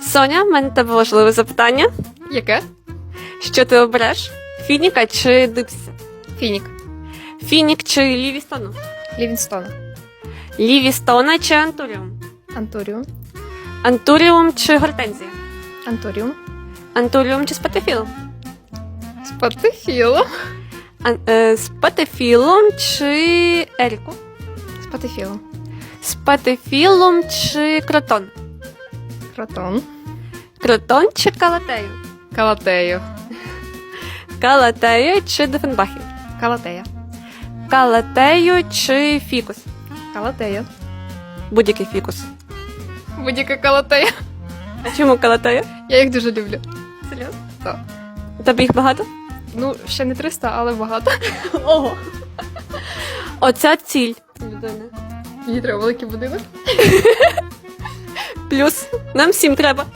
Соня, в мене тебе важливе запитання. Яке? Що ти обереш? Фініка чи Дипсі? Фінік. Фінік чи Лівістону? Лівінстон. Лівістона чи Антуріум? Антуріум. Антуріум чи Гортензія? Антуріум. Антуріум чи Спатефіл? Спатифіло. Ан- е, Спатефілом чи Еріку? Спатифіло. Спатефілом чи Кротон? Кротон. Кротон чи Калатею? Калатею. Калатею чи Дефенбахів? Калатея. Калатею чи Фікус? Калатея. Будь-який фікус. Будь-яка калатея. А чому Калатея? Я їх дуже люблю. Серйозно? Так. У тебе їх багато? Ну, ще не 300, але багато. Ого. Оця ціль людини. Мені треба великий будинок. Плюс нам всім треба.